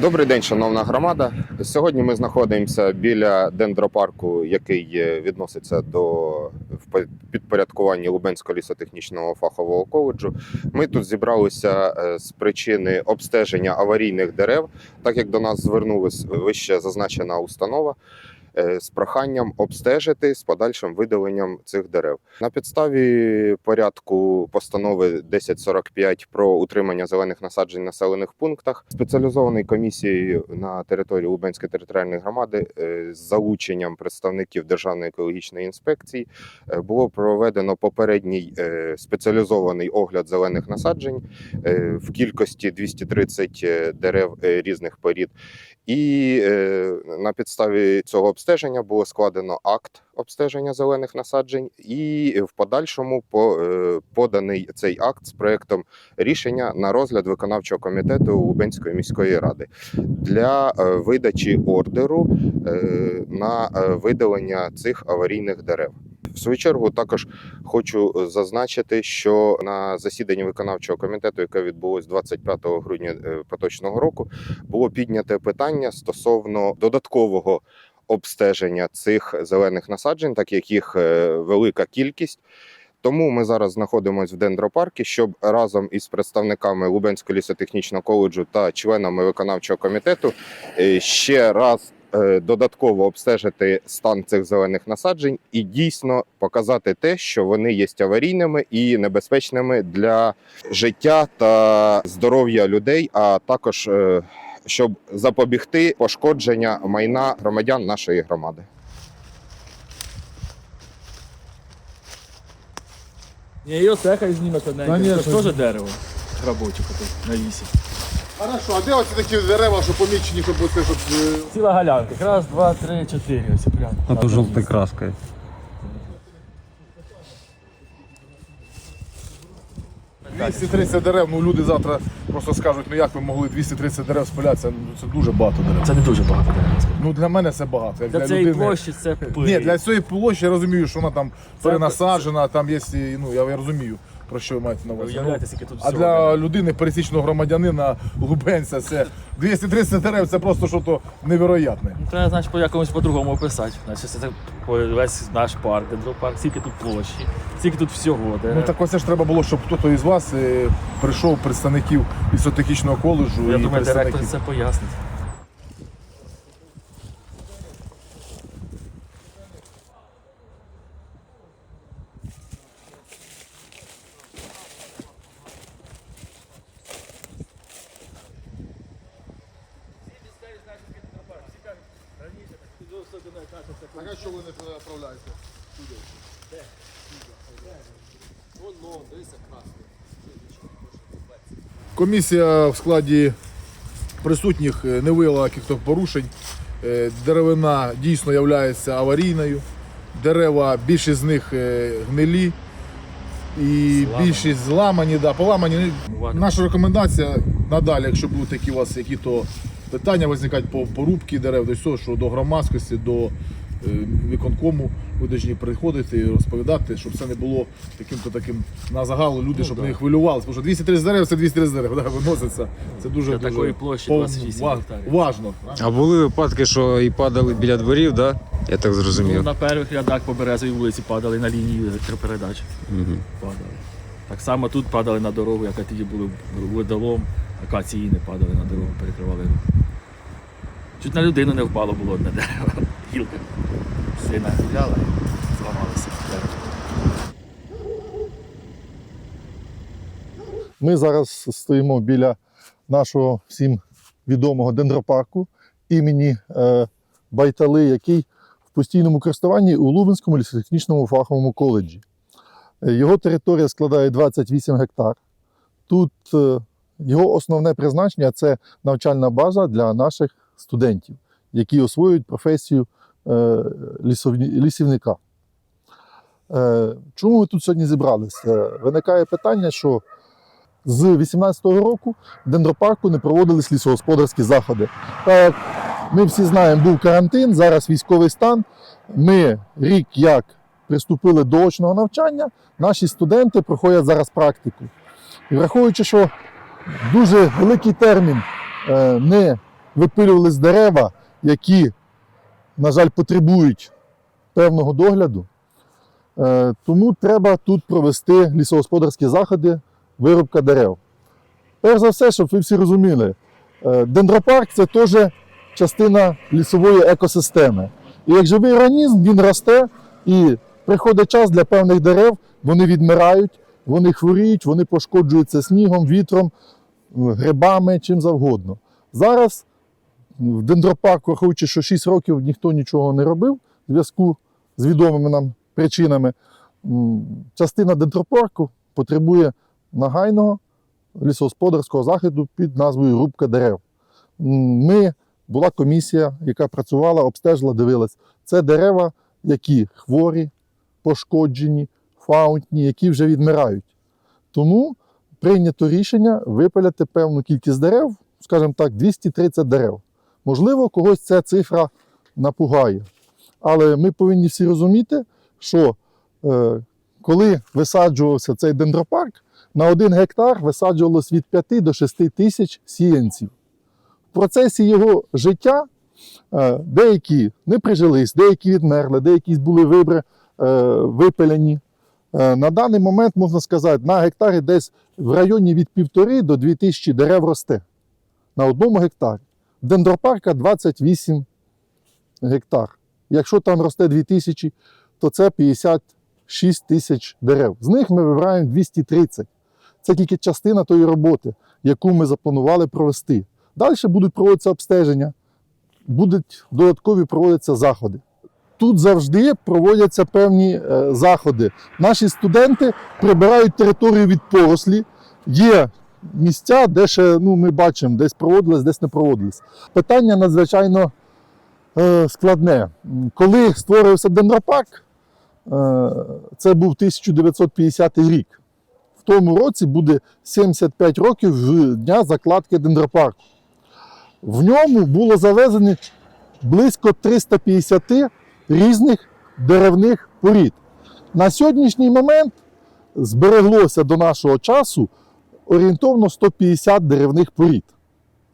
Добрий день, шановна громада. Сьогодні ми знаходимося біля дендропарку, який е, відноситься до підпорядкування Лубенського лісотехнічного фахового коледжу. Ми тут зібралися е, з причини обстеження аварійних дерев, так як до нас звернулася вище зазначена установа. Е, З проханням обстежити з подальшим видаленням цих дерев на підставі порядку постанови 1045 про утримання зелених насаджень в населених пунктах спеціалізованою комісією на території Лубенської територіальної громади е, з залученням представників Державної екологічної інспекції е, було проведено попередній спеціалізований огляд зелених насаджень в кількості 230 дерев різних порід. І е, на підставі цього обстеження було складено акт обстеження зелених насаджень, і в подальшому по, е, поданий цей акт з проектом рішення на розгляд виконавчого комітету Лубенської міської ради для е, видачі ордеру е, на е, видалення цих аварійних дерев. В свою чергу також хочу зазначити, що на засіданні виконавчого комітету, яке відбулось 25 грудня е, поточного року, було підняте питання стосовно додаткового обстеження цих зелених насаджень, так як їх е, велика кількість. Тому ми зараз знаходимося в дендропарку, щоб разом із представниками Лубенського лісотехнічного коледжу та членами виконавчого комітету е, ще раз е, додатково обстежити стан цих зелених насаджень і дійсно показати те, що вони є аварійними і небезпечними для життя та здоров'я людей, а також е, щоб запобігти пошкодження майна громадян нашої громади. Ні, і оце хай зніме тоненько. Це Конечно. ж теж дерево робоче тут на вісі. Хорошо, а де оці такі дерева, що помічені, щоб оце, щоб... е, Ціла галянка. Раз, два, три, чотири. Ось прямо. А то желтой краской. е, 230 дерев, ну люди завтра просто скажуть, ну як ви могли 230 дерев спилятися, ну це дуже багато дерев. Це не дуже багато дерева. Ну для мене це багато. Як Для для, цієї людини. площі це пиль. Ні, для цієї площі я розумію, що вона там Це- перенасаджена, там є, і, ну я, я розумію, про що ви маєте на увазі. Ну, а для людини, пересічного громадянина, лубенця, це 230 дерев, це просто щось невероятне. Ну, Треба, значить, по якомусь по-другому описати. Значить, це весь наш парк, дендропарк, скільки тут площі, скільки тут всього. Де... Ну так оце ж треба було, щоб хтось із вас е, прийшов представників лісотехнічного коледжу Я і думаю, директор це пояснить. Так а що ви не відправляєте? Комісія в складі присутніх е, не виявила якихось порушень. Е, Деревина дійсно є аварійною. Дерева, більшість з них е, гнилі і Зламані. більшість зламані. Да, поламані. Наша рекомендація надалі, якщо будуть такі у вас які-то питання виникати по порубці дерев, до цього, що до громадськості, до е, виконкому, ви повинні приходити і розповідати, щоб це не було таким-то таким на загалу, люди, Ну, щоб да. не хвилювалися. Тому що 230 дерев це 230 дерев, да, виноситься. Це дуже, Для дуже такої площі пов- 28 ва- гектарів. важно. А були випадки, що і падали біля дворів, да? Я так Ну, зрозумів. на перших рядах по березовій вулиці падали на лінії електропередач. Мгм. Падали. Так само тут падали на дорогу, яка тоді були водолом, акації не падали на дорогу, перекривали рух. Чуть на людину не впало було одне дерево. Гілка. Сина гуляла і зламалася. Ми зараз стоїмо біля нашого всім відомого дендропарку імені е, Байтали, який в постійному користуванні у Лубенському лісотехнічному фаховому коледжі. Е, Його територія складає 28 гектар. Тут е, його основне призначення це навчальна база для наших студентів, які освоюють професію е, лісівника. Е, Чому ми тут сьогодні зібралися? Виникає питання, що з 18-го року в дендропарку не проводились лісогосподарські заходи. Так як ми всі знаємо, був карантин, зараз військовий стан. Ми рік як приступили до очного навчання, наші студенти проходять зараз практику. І враховуючи, що дуже великий термін е, не випилювались дерева, які, на жаль, потребують певного догляду. Е, Тому треба тут провести лісогосподарські заходи, вирубка дерев. Перш за все, щоб ви всі розуміли, е, дендропарк це теж частина лісової екосистеми. І як живий організм, він росте, і приходить час для певних дерев, вони відмирають, вони хворіють, вони пошкоджуються снігом, вітром, грибами, чим завгодно. Зараз в дендропарку, враховуючи, що 6 років ніхто нічого не робив в зв'язку з відомими нам причинами, частина дендропарку потребує нагайного лісогосподарського заходу під назвою Рубка дерев. Ми була комісія, яка працювала, обстежила, дивилась. Це дерева, які хворі, пошкоджені, фаунтні, які вже відмирають. Тому прийнято рішення випиляти певну кількість дерев, скажімо так, 230 дерев. Можливо, когось ця цифра напугає. Але ми повинні всі розуміти, що е, коли висаджувався цей дендропарк, на один гектар висаджувалось від 5 до 6 тисяч сіянців. В процесі його життя е, деякі не прижились, деякі відмерли, деякі були вибри, е, випилені. Е, На даний момент можна сказати, на гектарі десь в районі від 1,5 до 2 тисячі дерев росте. На одному гектарі. Дендропарка 28 гектар. Якщо там росте 2 тисячі, то це 56 тисяч дерев. З них ми вибираємо 230. Це тільки частина тої роботи, яку ми запланували провести. Далі будуть проводитися обстеження, будуть додаткові проводитися заходи. Тут завжди проводяться певні е, заходи. Наші студенти прибирають територію від порослі. Є місця, де ще ну, ми бачимо, десь проводились, десь не проводились. Питання надзвичайно е, складне. Коли створився дендропарк, е, це був 1950 рік. В тому році буде 75 років з дня закладки дендропарку. В ньому було завезено близько 350 різних деревних порід. На сьогоднішній момент збереглося до нашого часу орієнтовно 150 деревних порід.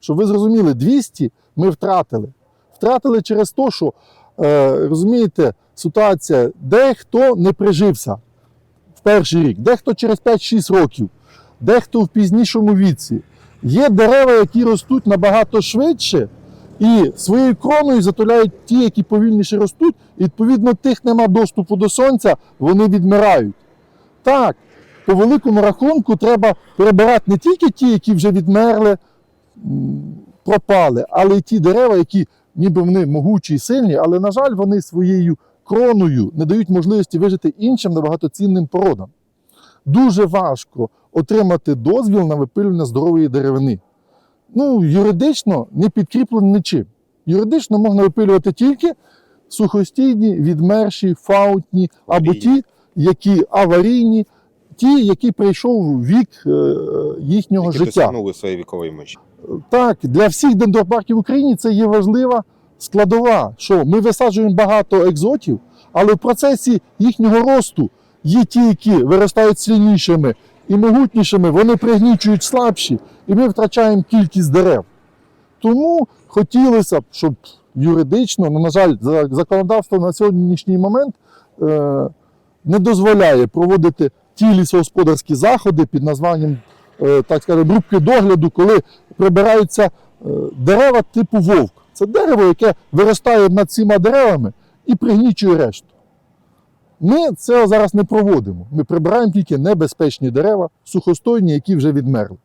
Щоб ви зрозуміли, 200 ми втратили. Втратили через те, що, е, розумієте, ситуація, дехто не прижився в перший рік, дехто через 5-6 років, дехто в пізнішому віці. Є дерева, які ростуть набагато швидше, і своєю кроною затуляють ті, які повільніше ростуть, і відповідно тих нема доступу до сонця, вони відмирають. Так, по великому рахунку треба перебирати не тільки ті, які вже відмерли, пропали, але й ті дерева, які ніби вони могучі і сильні, але, на жаль, вони своєю кроною не дають можливості вижити іншим набагато цінним породам. Дуже важко отримати дозвіл на випилювання здорової деревини. Ну, юридично не підкріплено нічим. Юридично можна випилювати тільки сухостійні, відмерші, фаутні, або ті, які аварійні, ті, які прийшов вік е, їхнього які життя. досягнули своєї вікової межі. Так, для всіх дендропарків в Україні це є важлива складова, що ми висаджуємо багато екзотів, але в процесі їхнього росту є ті, які виростають сильнішими і могутнішими, вони пригнічують слабші, і ми втрачаємо кількість дерев. Тому хотілося б, щоб юридично, ну, на жаль, законодавство на сьогоднішній момент е, не дозволяє проводити ті лісогосподарські заходи під названням, е, так скажемо, рубки догляду, коли прибираються е, дерева типу вовк. Це дерево, яке виростає над цими деревами і пригнічує решту. Ми це зараз не проводимо. Ми прибираємо тільки небезпечні дерева, сухостойні, які вже відмерли.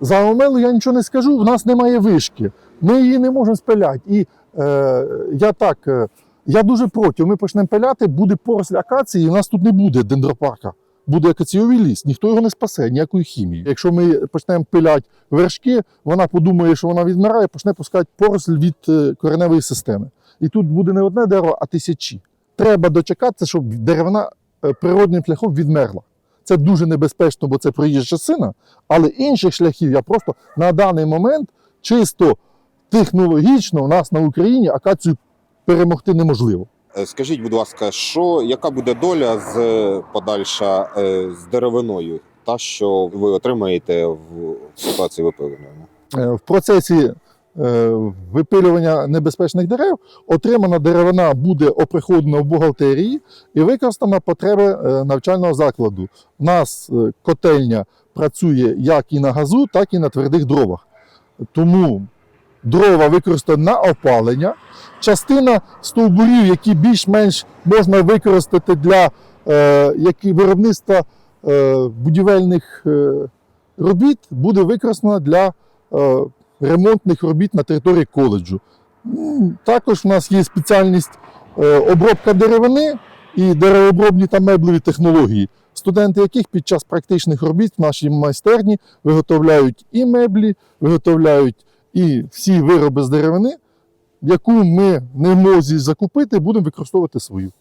За омелу я нічого не скажу, в нас немає вишки. Ми її не можемо спиляти. І е, я так, е, я дуже проти. Ми почнемо пиляти, буде поросль акації, і в нас тут не буде дендропарка. Буде акаціовий ліс, ніхто його не спасе, ніякої хімії. Якщо ми почнемо пиляти вершки, вона подумає, що вона відмирає, почне пускати поросль від е, кореневої системи. І тут буде не одне дерево, а тисячі. Треба дочекатися, щоб деревина е, природним шляхом відмерла. Це дуже небезпечно, бо це проїжджа частина, але інших шляхів я просто на даний момент чисто технологічно у нас на Україні акацію перемогти неможливо. Е, Скажіть, будь ласка, що, яка буде доля з е, подальша з деревиною, та що ви отримаєте в ситуації випилення? Е, В процесі випилювання небезпечних дерев, отримана деревина буде оприходена в бухгалтерії і використана потреби е, навчального закладу. У нас е, котельня працює як і на газу, так і на твердих дровах. Тому дрова використана на опалення. Частина стовбурів, які більш-менш можна використати для е, які виробництва е, будівельних е, робіт, буде використана для е, ремонтних робіт на території коледжу. Також в нас є спеціальність е, обробка деревини і деревообробні та меблеві технології, студенти яких під час практичних робіт в нашій майстерні виготовляють і меблі, виготовляють і всі вироби з деревини, яку ми не мозі закупити, будемо використовувати свою.